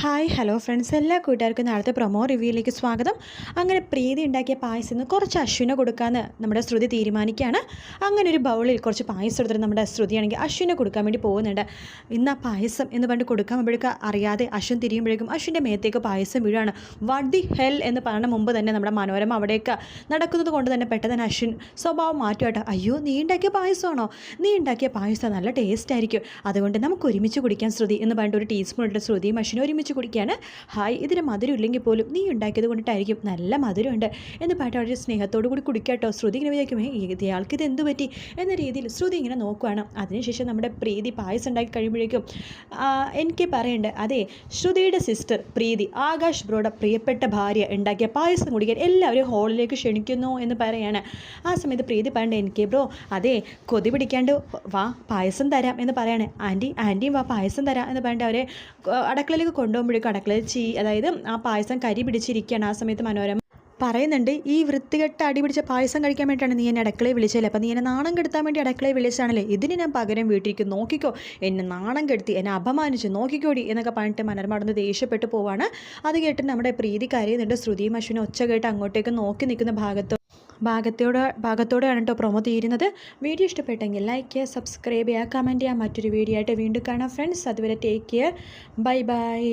Hi hello friends എല്ലാ കൂട്ടുകാർക്കും നാളത്തെ പ്രൊമോ റിവ്യൂയിലേക്ക് സ്വാഗതം. അങ്ങനെ പ്രീതി ഉണ്ടാക്കിയ പായസം നിന്ന് കുറച്ച് അശ്വിനെ കൊടുക്കാമെന്ന് നമ്മുടെ ശ്രുതി തീരുമാനിക്കുകയാണ്. അങ്ങനെ ഒരു ബൗളിൽ കുറച്ച് പായസം എടുത്തിട്ട് നമ്മുടെ ശ്രുതിയാണെങ്കിൽ അശ്വിനെ കൊടുക്കാൻ വേണ്ടി പോകുന്നുണ്ട്. ഇന്ന് പായസം എന്ന് പറഞ്ഞ് കൊടുക്കാൻ വേണ്ടി അറിയാതെ അശ്വിൻ തിരിയുമ്പോഴേക്കും അശ്വിന്റെ മേത്തേക്ക് പായസം വീഴാണ്. വട്ട് ദി ഹെൽ എന്ന് പറഞ്ഞ മുമ്പ് തന്നെ നമ്മുടെ മനോരമ അവിടേക്ക് നടക്കുന്നത് കൊണ്ട് തന്നെ പെട്ടെന്ന് അശ്വിൻ സ്വഭാവം മാറ്റുമായിട്ട് അയ്യോ നീ ഉണ്ടാക്കിയ പായസമാണോ? നീ ഉണ്ടാക്കിയ പായസം നല്ല ടേസ്റ്റ് ആയിരിക്കും. അതുകൊണ്ട് നമുക്ക് ഒരുമിച്ച് കുടിക്കാൻ ശ്രുതി എന്ന് പറഞ്ഞിട്ട് ഒരു ടീസ്പൂൺ ഇട്ട് ശ്രുതിയും അശ്വിനും ഒരുമിച്ച് കുടിക്കുകയാണ് ഹായ് ഇതിന് മധുരം ഇല്ലെങ്കിൽ പോലും നീ ഉണ്ടാക്കിയത് കൊണ്ടിട്ടായിരിക്കും. നല്ല മധുരമുണ്ട്. എന്ന് പാട്ട് വളരെ സ്നേഹത്തോടു കൂടി കുടിക്കാട്ടോ ശ്രുതി ഇങ്ങനെ വിചാരിക്കുമേ "ഏയ്, ഇത് ഇയാൾക്ക് ഇത് എന്ത് പറ്റി? എന്ന രീതിയിൽ ശ്രുതി ഇങ്ങനെ നോക്കുവാണ്. അതിനുശേഷം നമ്മുടെ പ്രീതി പായസം ഉണ്ടാക്കി കഴിയുമ്പോഴേക്കും എനിക്ക് പറയണ്ടേ അതെ ശ്രുതിയുടെ സിസ്റ്റർ പ്രീതി ആകാശ് ബ്രോയുടെ പ്രിയപ്പെട്ട ഭാര്യ ഉണ്ടാക്കിയ പായസം കുടിക്കാൻ എല്ലാവരും ഹോളിലേക്ക് ക്ഷണിക്കുന്നു എന്ന് പറയാണ്. ആ സമയത്ത് പ്രീതി പറയണ്ടേ എനിക്ക് ബ്രോ അതെ കൊതി പിടിക്കാണ്ട് വാ പായസം തരാം എന്ന് പറയാണ്. ആന്റി ആന്റിയും വാ പായസം തരാം എന്ന് പറഞ്ഞിട്ട് അവരെ അടുക്കളയിലേക്ക് അടുക്കളയിലേക്ക് കൊണ്ടുപോകുമ്പോഴേക്കും കടക്കളയിൽ ചീ അതായത് ആ പായസം കരി പിടിച്ചിരിക്കുകയാണ് ആ സമയത്ത് മനോരമ. പറയുന്നുണ്ട് ഈ വൃത്തികെട്ട അടി പിടിച്ച പായസം കഴിക്കാൻ വേണ്ടിയിട്ടാണ് നീ എന്നെ അടുക്കളയിൽ വിളിച്ചല്ലേ അപ്പം നീ എന്നെ നാണം കെടുത്താൻ വേണ്ടി അടുക്കളയിൽ വിളിച്ചാണല്ലേ ഇതിന് ഞാൻ പകരം വീട്ടിലേക്ക് നോക്കിക്കോ. എന്നെ നാണം കെടുത്തി എന്നെ അപമാനിച്ച്. നോക്കിക്കോടി എന്നൊക്കെ പറഞ്ഞിട്ട് മനോരമ അവിടെ ദേഷ്യപ്പെട്ട് പോവാണ്. അത് കേട്ട് നമ്മുടെ പ്രീതി കരയുന്നുണ്ട്. ശ്രുതിയും അശ്വിനും ഒച്ച കേട്ട് അങ്ങോട്ടേക്ക് നോക്കി നിൽക്കുന്ന ഭാഗത്തോ ഭാഗത്തോടെ ഭാഗത്തോടെയാണ് കേട്ടോ പ്രൊമോ തീരുന്നത്. വീഡിയോ ഇഷ്ടപ്പെട്ടെങ്കിൽ ലൈക്ക് ചെയ്യുക സബ്സ്ക്രൈബ് ചെയ്യുക കമന്റ് ചെയ്യുക. മറ്റൊരു വീഡിയോ ആയിട്ട് വീണ്ടും കാണാം ഫ്രണ്ട്സ് അതുവരെ ടേക്ക് കെയർ ബൈ ബൈ